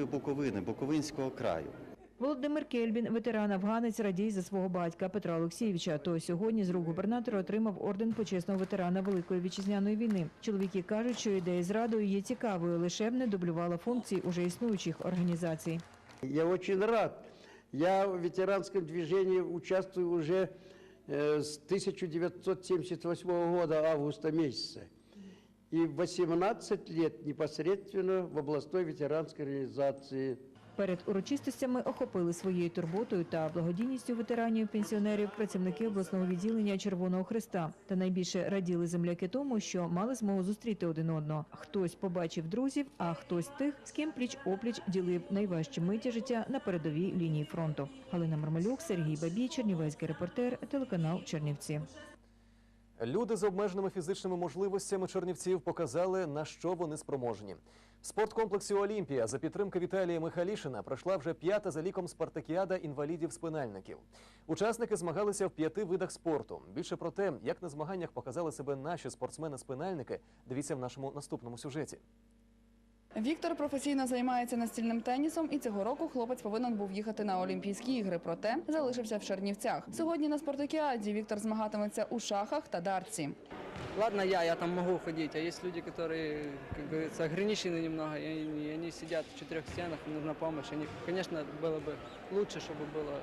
Буковини, Буковинського краю. Володимир Кельбін, ветеран афганець, радій за свого батька Петра Олексійовича. Той сьогодні з рук губернатора отримав орден почесного ветерана Великої вітчизняної війни. Чоловіки кажуть, що ідея з радою є цікавою, лише б не дублювала функцій уже існуючих організацій. Я очень рад. Я в ветеранском движении участвую уже э, с 1978 года, августа месяца. И 18 лет непосредственно в областной ветеранской организации. Перед урочистостями охопили своєю турботою та благодійністю ветеранів пенсіонерів працівники обласного відділення Червоного Христа. Та найбільше раділи земляки тому, що мали змогу зустріти один одного. Хтось побачив друзів, а хтось тих, з ким пліч опліч ділив найважчі миті життя на передовій лінії фронту. Галина Мармалюк, Сергій Бабій, Чернівецький репортер, телеканал Чернівці. Люди з обмеженими фізичними можливостями чернівців показали, на що вони спроможні. В спорткомплексі Олімпія за підтримки Віталія Михалішина пройшла вже п'ята за ліком спартакіада інвалідів-спинальників. Учасники змагалися в п'яти видах спорту. Більше про те, як на змаганнях показали себе наші спортсмени-спинальники, дивіться в нашому наступному сюжеті. Віктор професійно займається настільним тенісом, і цього року хлопець повинен був їхати на Олімпійські ігри. Проте залишився в Чернівцях. Сьогодні на спартакіаді Віктор змагатиметься у шахах та дартці. Ладно я, я там могу ходить, а есть люди, которые, как говорится, ограничены немного, и они, и они сидят в четырех стенах, им нужна помощь. Они, конечно, было бы лучше, чтобы было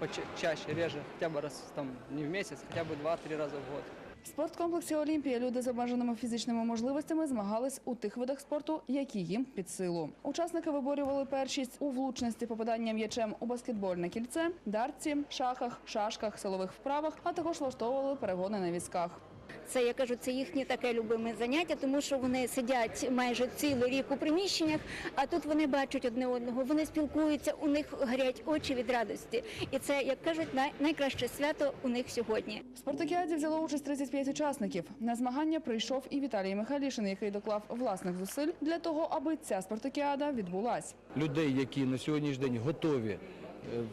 поча- чаще, реже, хотя бы раз там не в месяц, хотя бы два-три раза в год. В спорткомплексі Олімпія люди з обмеженими фізичними можливостями змагались у тих видах спорту, які їм під силу. Учасники виборювали першість у влучності попадання м'ячем у баскетбольне кільце, дартці, шахах, шашках, силових вправах, а також влаштовували перегони на візках. Це я кажу, це їхнє таке любиме заняття, тому що вони сидять майже цілий рік у приміщеннях, а тут вони бачать одне одного, вони спілкуються, у них горять очі від радості. І це, як кажуть, най- найкраще свято у них сьогодні. В спартакіаді взяло участь 35 учасників. На змагання прийшов і Віталій Михайлішин, який доклав власних зусиль для того, аби ця спартакіада відбулась. людей, які на сьогоднішній день готові е,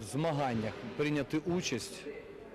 в змаганнях прийняти участь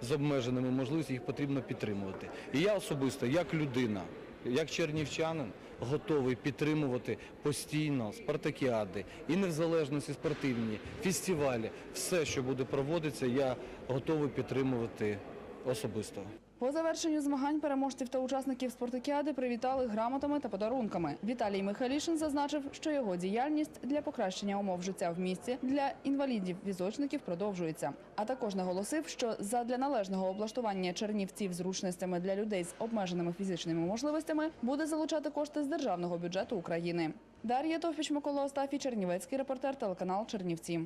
з обмеженими можливостями, їх потрібно підтримувати. І я особисто, як людина, як чернівчанин, готовий підтримувати постійно спартакіади і незалежності спортивні, фестивалі, все, що буде проводитися, я готовий підтримувати особисто. По завершенню змагань переможців та учасників спартакіади привітали грамотами та подарунками. Віталій Михайлішин зазначив, що його діяльність для покращення умов життя в місті для інвалідів-візочників продовжується. А також наголосив, що задля належного облаштування чернівців зручностями для людей з обмеженими фізичними можливостями буде залучати кошти з державного бюджету України. Дар'я Товпіч, Микола Остафій, Чернівецький репортер, телеканал Чернівці.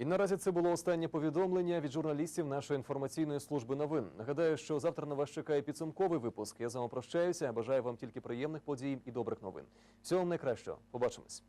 І наразі це було останнє повідомлення від журналістів нашої інформаційної служби новин. Нагадаю, що завтра на вас чекає підсумковий випуск. Я з вами прощаюся. Бажаю вам тільки приємних подій і добрих новин. Всього вам найкращого. Побачимось.